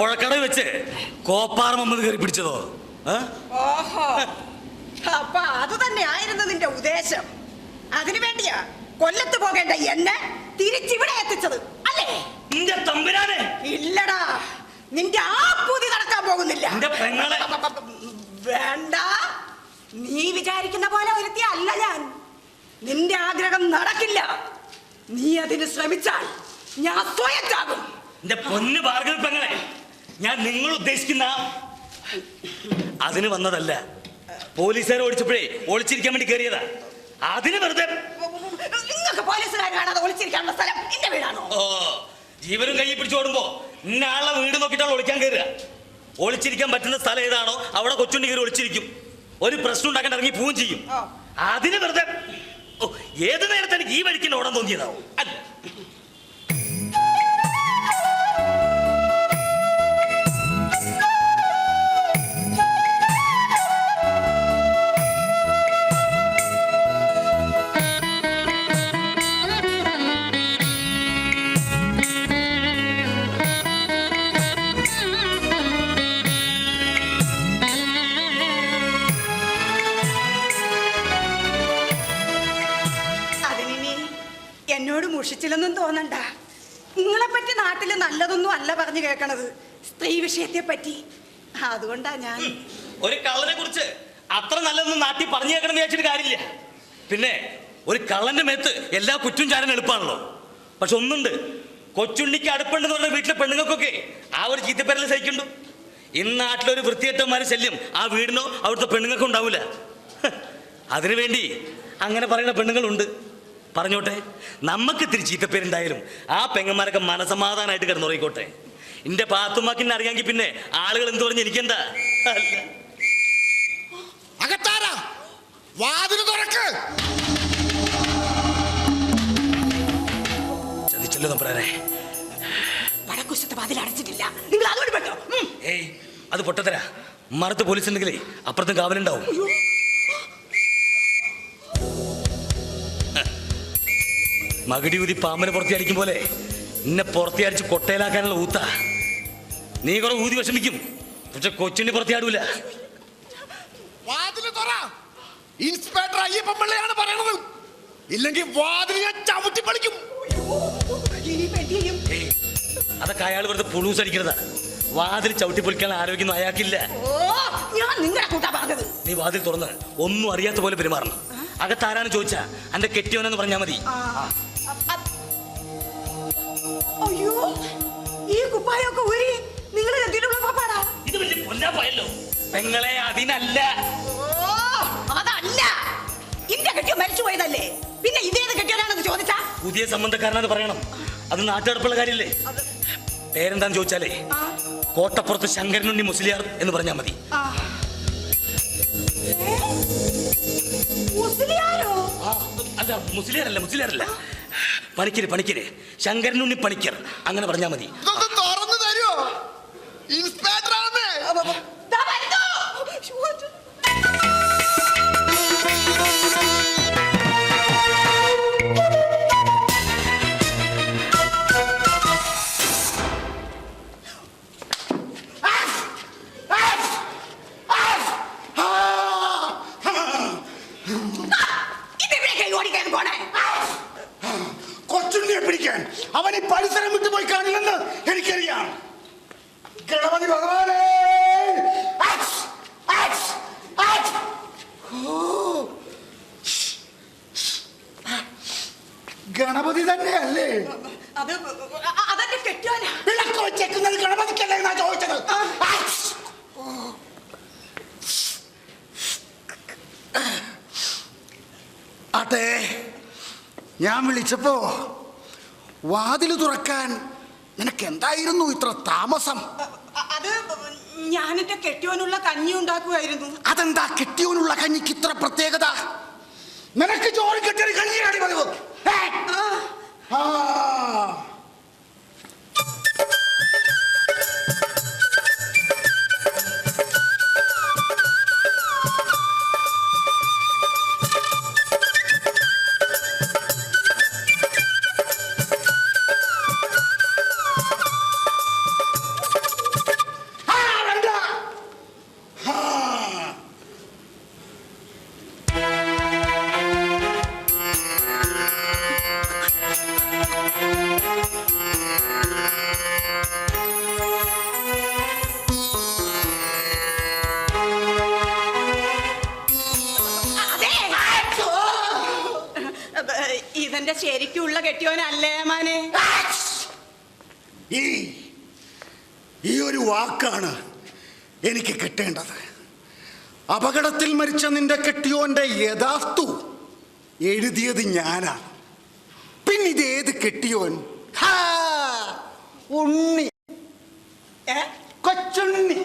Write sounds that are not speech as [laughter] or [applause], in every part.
പുഴക്കട വെച്ച് കോപ്പാറ മമ്മത് കയറി പിടിച്ചതോ? ഓഹോ. അപ്പൊ അത് തന്നെ ആയിരുന്നു നിന്റെ ഉദ്ദേശം. അതിനു വേണ്ടിയാ കൊല്ലത്ത് പോകേണ്ട എന്നെ തിരിച്ചിവിടെ എത്തിച്ചത് അല്ലേ? നിന്റെ തമ്പുരാനെ? ഇല്ലടാ. നിന്റെ ആ പൂതി നടക്കാൻ പോകുന്നില്ല. വേണ്ട. നീ വിചാരിക്കുന്ന പോലെ ഒരുത്തി അല്ല ഞാൻ. നിന്റെ ആഗ്രഹം നടക്കില്ല. നീ അതിന് ശ്രമിച്ചാൽ ഞാൻ സ്വയം ചാകും പൊന്ന് ഭാർഗവ പെങ്ങളെ. ഞാൻ നിങ്ങൾ ഉദ്ദേശിക്കുന്ന അതിന് വന്നതല്ല. പോലീസുകാരെ ഓടിച്ചപ്പോഴേ ഒളിച്ചിരിക്കാൻ വേണ്ടി കയറിയതാ. അതിന് വെറുതെ നിങ്ങൾക്ക് പോലീസുകാർ കാണാതെ ഒളിച്ചിരിക്കാനുള്ള സ്ഥലം എന്റെ വീടാണോ? ഓ ജീവനും കൈ പിടിച്ചോടുമ്പോ ഇന്ന ആളെ വീട് നോക്കിട്ടാണ് ഒളിക്കാൻ കയറുക. ഒളിച്ചിരിക്കാൻ പറ്റുന്ന സ്ഥലം ഏതാണോ അവിടെ കൊച്ചുണ്ടി കയറി ഒളിച്ചിരിക്കും. ഒരു പ്രശ്നം ഉണ്ടാക്കാൻ ഇറങ്ങി പോവുകയും ചെയ്യും. അതിന് വെറുതെ ഓ ഏത് നേരത്തെ എനിക്ക് ഈ വഴിക്ക് ഓടാൻ തോന്നിയതാവും? അല്ല എന്നോട് മുഷിച്ചില്ലെന്നും തോന്നണ്ട. നിങ്ങളെ പറ്റി നാട്ടിൽ നല്ലതൊന്നും അല്ല പറഞ്ഞു കേൾക്കണത് സ്ത്രീ വിഷയത്തെ പറ്റി അതുകൊണ്ടാ ഞാൻ. ഒരു കള്ളനെ കുറിച്ച് അത്ര നല്ലതൊന്നും നാട്ടിൽ പറഞ്ഞു കേൾക്കണം വെച്ചിട്ട് കാര്യമില്ല. പിന്നെ ഒരു കള്ളന്റെ മേത്ത് എല്ലാ കുറ്റും ചാരം എളുപ്പമാണല്ലോ പക്ഷെ ഒന്നുണ്ട്. കൊച്ചുണ്ണിക്ക് അടുപ്പുണ്ടെന്ന് പറഞ്ഞ വീട്ടിലെ പെണ്ണുങ്ങൾക്കൊക്കെ ആ ഒരു ചീത്തപ്പേരൽ സഹിക്കുന്നുണ്ട്. ഇന്ന് നാട്ടിലൊരു വൃത്തികെട്ടന്മാരെ ശല്യം ആ വീടിനോ അവിടുത്തെ പെണ്ണുങ്ങൾക്കും ഉണ്ടാവില്ല അതിനു അതിനുവേണ്ടി അങ്ങനെ പറയുന്ന പെണ്ണുങ്ങളുണ്ട്. പറഞ്ഞോട്ടെ നമുക്ക് ഇത്തിരി ചീത്തപ്പേരുണ്ടായാലും ആ പെങ്ങന്മാരൊക്കെ മനസമാധാനമായിട്ട് കിടന്നുറങ്ങിക്കോട്ടെ. എന്റെ പാത്തുമാക്കിനെ അറിയാമെങ്കിൽ പിന്നെ ആളുകൾ എന്ത് പറഞ്ഞു എനിക്കെന്താ? അകത്താരാ? തുറക്ക്. വടക്കുശത്തെ വാതിൽ അടച്ചിട്ടില്ല. നിങ്ങൾ അതുകൊണ്ട്. ഏയ് അത് പൊട്ടത്തരാ. മറത്ത് പോലീസ് ഉണ്ടെങ്കിലേ അപ്പുറത്തും കാവലുണ്ടാവും. മകടി ഊതി പാമ്പിനെ പുറത്തിയടിക്കും പോലെ നിന്നെ പുറത്തിയടിച്ച് കൊട്ടയിലാക്കാനുള്ള ഊത്ത. നീ കുറെ ഊതി വിഷമിക്കും. പക്ഷെ കൊച്ചിന് പുറത്തിയാടൂല ഇൻസ്പെക്ടർ അയ്യപ്പൻ പിള്ളയാണ് പറയണത്. ഇല്ലെങ്കിൽ വാതിൽ ഞാൻ ചവിട്ടി പളിക്കും. അതൊക്കെ അയാൾ വെറുതെ പുളൂസ് അടിക്കുന്നതാ വാതിൽ ചവിട്ടി പൊളിക്കാൻ ആരോഗ്യം അയാൾക്കില്ല. ഓ ഞാൻ നിങ്ങളെ കൂട്ടാ പറഞ്ഞത്. നീ വാതിൽ തുറന്ന് ഒന്നും അറിയാത്ത പോലെ പെരുമാറണം. അകത്താരാണ് ചോദിച്ചാ? എന്റെ കെട്ടിയോനെന്ന് പറഞ്ഞാ മതി. കുപ്പായൊക്കെ ഊരി നിങ്ങൾ പാപ്പാടാ. ഇത് വലിയ പൊന്നാപ്പായല്ലോ പെങ്ങളെ അതിനല്ല. ഓ അതല്ല. ഇന്റെ കെട്ടിയോ മരിച്ചു പോയതല്ലേ? പിന്നെ ഇതേത് കെട്ടിയോനാണെന്ന് ചോദിച്ചാ? പുതിയ സംബന്ധക്കാരനാന്ന് പറയണം. അത് നാട്ടുകടപ്പുള്ള കാര്യല്ലേ? പേരെന്താന്ന് ചോദിച്ചാലേ കോട്ടപ്പുറത്ത് ശങ്കരനുണ്ണി മുസ്ലിയാർ എന്ന് പറഞ്ഞാ മതി. അല്ല മുസ്ലിയാർ അല്ല പണിക്കര് പണിക്കര്. ശങ്കരനുണ്ണി പണിക്കർ. അങ്ങനെ പറഞ്ഞാൽ മതി. തുറന്നു തരുമോ ഇൻസ്പെക്ടർ ഞാൻ വിളിച്ചപ്പോ വാതിൽ തുറക്കാൻ നിനക്ക് എന്തായിരുന്നു ഇത്ര താമസം? അത് ഞാൻ എന്റെ കെട്ടിയോനുള്ള കഞ്ഞി ഉണ്ടാക്കുമായിരുന്നു അതെന്താ കെട്ടിയോനുള്ള കഞ്ഞിക്ക് ഇത്ര പ്രത്യേകത? നിനക്ക് ചോറ് കെട്ടിയ കഞ്ഞിയാണ് പതിവ് ആ. ശരിക്കുള്ള കെട്ടിയോനല്ലേ മാനെ? ഈ ഈ ഒരു വാക്കാണ് എനിക്ക് കിട്ടേണ്ടത്. അപകടത്തിൽ മരിച്ച നിന്റെ കെട്ടിയോന്റെ യഥാർത്ഥു എഴുതിയത് ഞാനാണ് പിന്നെ ഇതേത് കെട്ടിയോൻ? ഉണ്ണി? കൊച്ചുണ്ണി.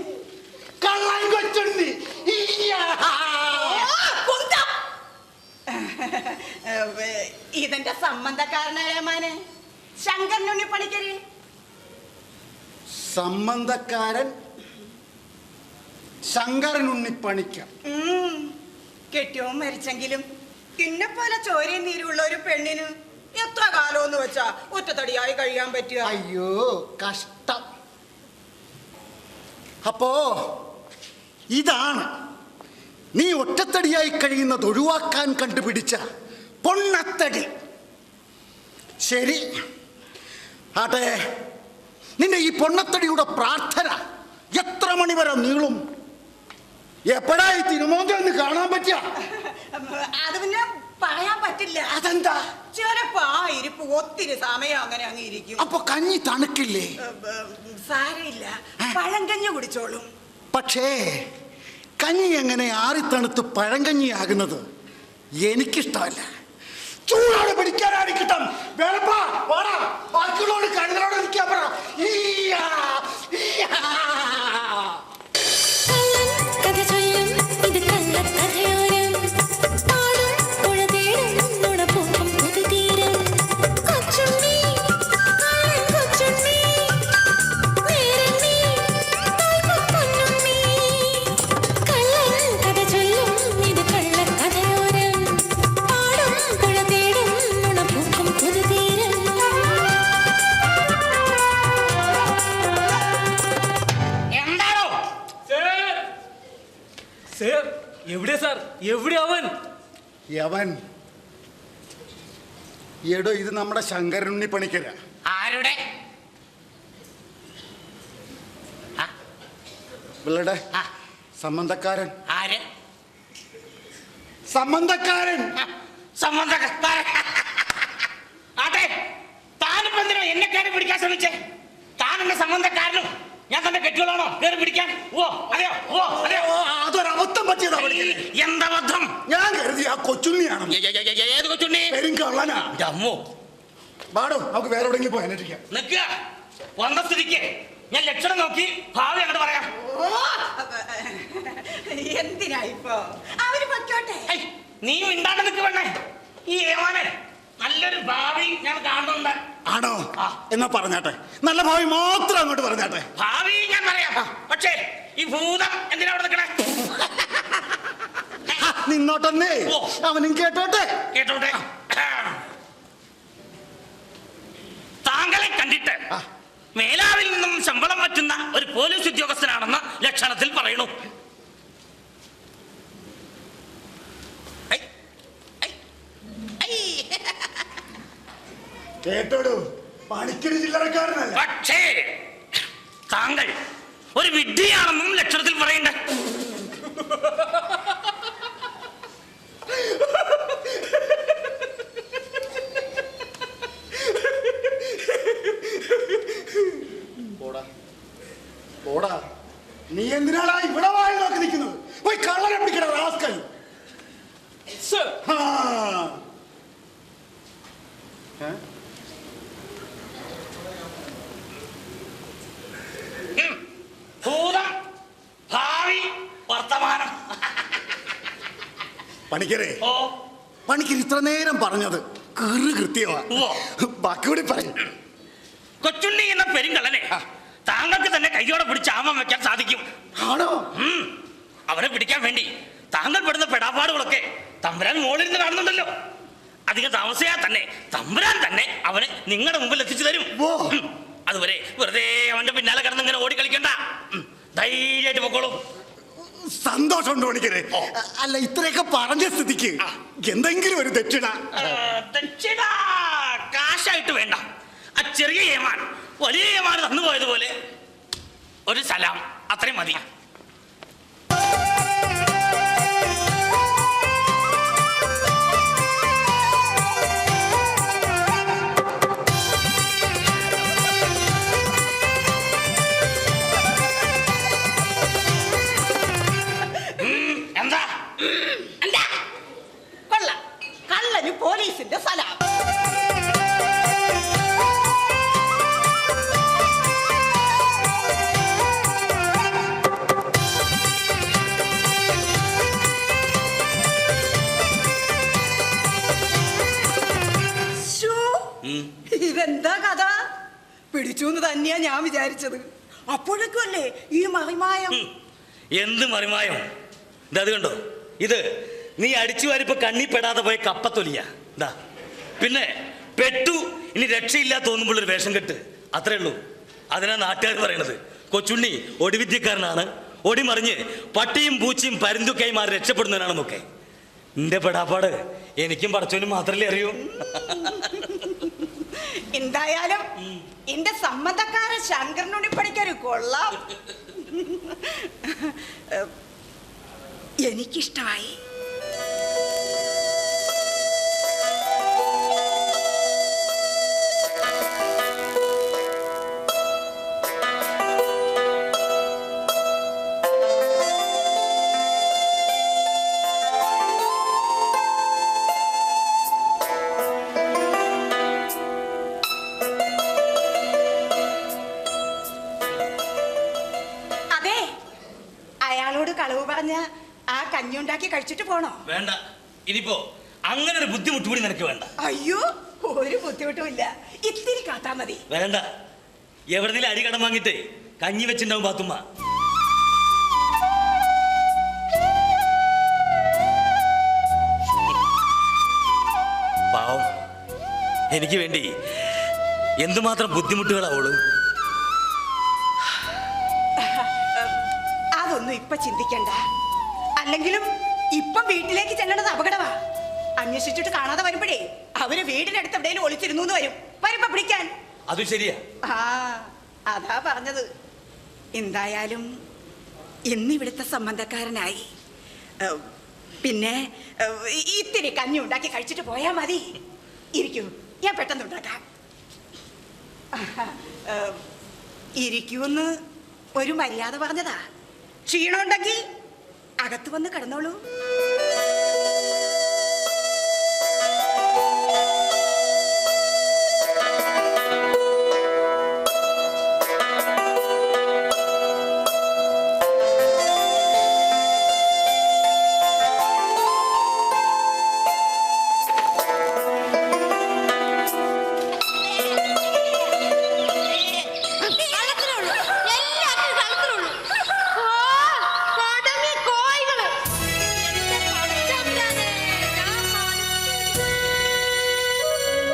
കള്ളൻ കൊച്ചുണ്ണി. ഈയാ. ഇതെന്റെ സംബന്ധക്കാരനായ മാനെ? ശങ്കരനുണ്ണി പണിക്കര്. സംബന്ധക്കാരൻ ശങ്കരനുണ്ണി പണിക്ക. കെട്ടിയവും മരിച്ചെങ്കിലും പിന്നെ പോലെ ചോരയും നീരുള്ള ഒരു പെണ്ണിന് എത്ര കാലമെന്ന് വെച്ചാ ഒറ്റത്തടിയായി കഴിയാൻ പറ്റുക? അയ്യോ കഷ്ടം. അപ്പോ ഇതാണ് ഒറ്റത്തടിയായി കഴിയുന്നത് ഒഴിവാക്കാൻ കണ്ടുപിടിച്ച പൊണ്ണത്തടി. ശരി. ആട്ടെ നിന്റെ ഈ പൊണ്ണത്തടിയുടെ പ്രാർത്ഥന എത്ര മണിവരെ നീളും? എപ്പോഴായി തിരുമോന്തെന്ന് കാണാൻ പറ്റിയ? അത് പിന്നെ പറയാൻ പറ്റില്ല. അതെന്താ? ചിലപ്പോ ആ ഇരിപ്പ് ഒത്തിരി സമയം അങ്ങനെ അങ്ങ് ഇരിക്കും. അപ്പൊ കഞ്ഞി തണുക്കില്ലേ? സാരമില്ല. പഴങ്കഞ്ഞി കുടിച്ചോളും. പക്ഷേ കഞ്ഞി എങ്ങനെ ആറിത്തണുത്ത് പഴങ്കഞ്ഞിയാകുന്നത് എനിക്കിഷ്ടമല്ല. ചൂടോട് പിടിക്കാനാണ് കിട്ടം വേളപ്പാ, വാടാ, ബാക്കിയുള്ളവരോട് കഴുതലോട് നിൽക്കാൻ പറ യവൻ എടോ ഇത് നമ്മുടെ ശങ്കരനുണ്ണി പണിക്കര. ആരുടെ? പിള്ളടെ. സംബന്ധക്കാരൻ ആര്? സംബന്ധക്കാരൻ സംബന്ധക്കാരൻ അതെ. താനിപ്പോ എന്തിനാ എന്നെ കയറി പിടിക്കാൻ ശ്രമിച്ചേ? താൻ എന്റെ സംബന്ധക്കാരനും ഞാൻ തന്നെ കെട്ടുകളാണോ? കയറി പിടിക്കാൻ. ഓ അതെയോ ഓ അതെയോ അതൊരബദ്ധം പറ്റിയതാ പണിക്കരെ എന്താ ബന്ധം ഞാൻ കരുതി ആ കൊച്ചുണ്ണിയാണ്. ഏത് കൊച്ചുണ്ണി? പെരും കള്ളനാ അമ്മോ. പാടോ നമുക്ക് വേറെ എവിടെയെങ്കിലും പോയി അന്വേഷിക്കാം. നിൽക്കുക വന്ന സ്ഥിതിക്ക് ഞാൻ ലക്ഷണം നോക്കി ഭാവി അങ്ങോട്ട് പറയാം. ഓ എന്തിനാ ഇപ്പോ? അവർ പൊയ്ക്കോട്ടെ. നീ മിണ്ടാണ്ട് നിൽക്കുവണ്ണേ വേണേ ഈ ഏമാനെ. നല്ലൊരു ഭാവി ഞാൻ കാണുന്നുണ്ട്. ആണോ. എന്നാ പറഞ്ഞാട്ടെ. നല്ല ഭാവി മാത്രം അങ്ങോട്ട് പറഞ്ഞാട്ടെ. ഭാവി ഞാൻ പറയാം. പക്ഷേ ഈ ഭൂതം എന്തിനാ നിൽക്കണേ? നിന്നോട്ടെന്നേ. അവനും കേട്ടോട്ടെ. കേട്ടോട്ടെ? താങ്കളെ കണ്ടിട്ട്. മേലാവിൽ നിന്നും ശമ്പളം പറ്റുന്ന ഒരു പോലീസ് ഉദ്യോഗസ്ഥനാണെന്ന് ലക്ഷണത്തിൽ പറയണു. കേട്ടോടൂ. പണിക്കര് ചില്ലറക്കാരനല്ല പക്ഷേ താങ്കൾ ഒരു വിഡ്ഢിയാണെന്നും ലക്ഷണത്തിൽ പറയണ്ട [laughs] പോടാ പോടാ നീ എന്തിനാടാ ഇവിടെ വായി നോക്കി നിൽക്കുന്നത് പോയി കള്ളനെ പിടിക്കണ റാസ്കൽ സാർ ആ. ഏ? ഉം. ഭൂതം ഭാവി വർത്തമാനം. പണിക്കരെ ഓ. പണിക്കർ ഇത്ര നേരം പറഞ്ഞത് കീറ് കൃത്യമാ. ഉവ്വ. ബാക്കി കൂടി പറയും. കൊച്ചുണ്ണി എന്ന പെരുങ്കള്ളനെ താങ്കൾക്ക് തന്നെ കയ്യോടെ പിടിച്ച് ആമം വെക്കാൻ സാധിക്കും. ആണോ? അവരെ അവനെ പിടിക്കാൻ വേണ്ടി താങ്കൾ പെടുന്ന പെടാപ്പാടുകളൊക്കെ തമ്പുരാൻ മോളിരുന്ന് കാണുന്നുണ്ടല്ലോ. അധികം താമസിയാൽ തന്നെ. തമ്പുരാൻ തന്നെ അവനെ നിങ്ങളുടെ മുമ്പിൽ എത്തിച്ചു തരും. ഓ. അതുവരെ വെറുതെ അവന്റെ പിന്നാലെ കിടന്ന് ഇങ്ങനെ ഓടിക്കളിക്കണ്ട. ധൈര്യമായിട്ട് പൊക്കോളൂ. സന്തോഷമുണ്ട് പണിക്കരെ അല്ല ഇത്രയൊക്കെ പറഞ്ഞ സ്ഥിതിക്ക് എന്തെങ്കിലും ഒരു ദക്ഷിണ. ദക്ഷിണ. കാശായിട്ട് വേണ്ട. ആ ചെറിയ ഏമാൻ വലിയ ഏമാൻ തന്നു പോയതുപോലെ ഒരു സലാം. അത്രയും മതി. ഇതെന്താ കഥ? പിടിച്ചു തന്നെയാ ഞാൻ വിചാരിച്ചത്. അപ്പോഴേക്കുമല്ലേ ഈ മറിമായം? എന്ത് മറിമായം? ഇതത് കണ്ടോ? ഇത് നീ അടിച്ചു വാരിപ്പോ കണ്ണി പെടാതെ പോയ കപ്പത്തൊലിയ. പിന്നെ പെട്ടു ഇനി രക്ഷയില്ല തോന്നുമ്പോൾ ഒരു വേഷം കെട്ട്. അത്രേ ഉള്ളൂ. അതിനാ നാട്ടുകാർ പറയണത്. കൊച്ചുണ്ണി ഒടിവിദ്യക്കാരനാണ്. ഒടിമറിഞ്ഞ് പട്ടിയും പൂച്ചയും പരുന്തുക്കൈമാർ രക്ഷപ്പെടുന്നവനാണെന്നൊക്കെ. നിന്റെ പെടാപ്പാട് എനിക്കും പടച്ചോനും മാത്രമല്ലേ അറിയൂ. എന്തായാലും എന്റെ സമ്മതക്കാരൻ ശങ്കരനുണ്ടി പഠിക്കാൻ കൊള്ളാം. [laughs] എനിക്കിഷ്ടമായി. ഉണ്ടാക്കി കഴിച്ചിട്ട് പോണോ? വേണ്ട. ഇനിയിപ്പോ അങ്ങനെ ഒരു ബുദ്ധിമുട്ട് കൂടി നിനക്ക് വേണ്ട. അയ്യോ ഒരു ബുദ്ധിമുട്ടും ഇല്ല. ഇത്തിരി കാത്താ മതി. വേണ്ട. എവിടെന്നെങ്കിലും അരി കടം വാങ്ങിട്ടേ കഞ്ഞി വെച്ചിണ്ടാവും പാത്തുമ്മ പാവം. എനിക്ക് വേണ്ടി എന്തുമാത്രം ബുദ്ധിമുട്ടുകളാവോളൂ അതൊന്നും ഇപ്പൊ ചിന്തിക്കണ്ട. അല്ലെങ്കിലും ഇപ്പൊ വീട്ടിലേക്ക് ചെല്ലണത് അപകടമാ. അന്വേഷിച്ചിട്ട് കാണാതെ വരുമ്പോഴേ അവർ വീടിനടുത്ത് എവിടെയും ഒളിച്ചിരുന്നു വരും. വരുമ്പോ പിടിക്കാൻ. അത് ശരിയാ. ആ അതാ പറഞ്ഞത്. എന്തായാലും ഇന്നിവിടുത്തെ സംബന്ധക്കാരനായി പിന്നെ ഇത്തിരി കഞ്ഞി ഉണ്ടാക്കി കഴിച്ചിട്ട് പോയാ മതി. ഇരിക്കൂ ഞാൻ പെട്ടെന്ന് ഉണ്ടാക്കാം. ഇരിക്കൂന്ന് ഒരു മര്യാദ പറഞ്ഞതാ. ക്ഷീണമുണ്ടെങ്കിൽ അകത്ത് വന്ന് കിടന്നോളൂ.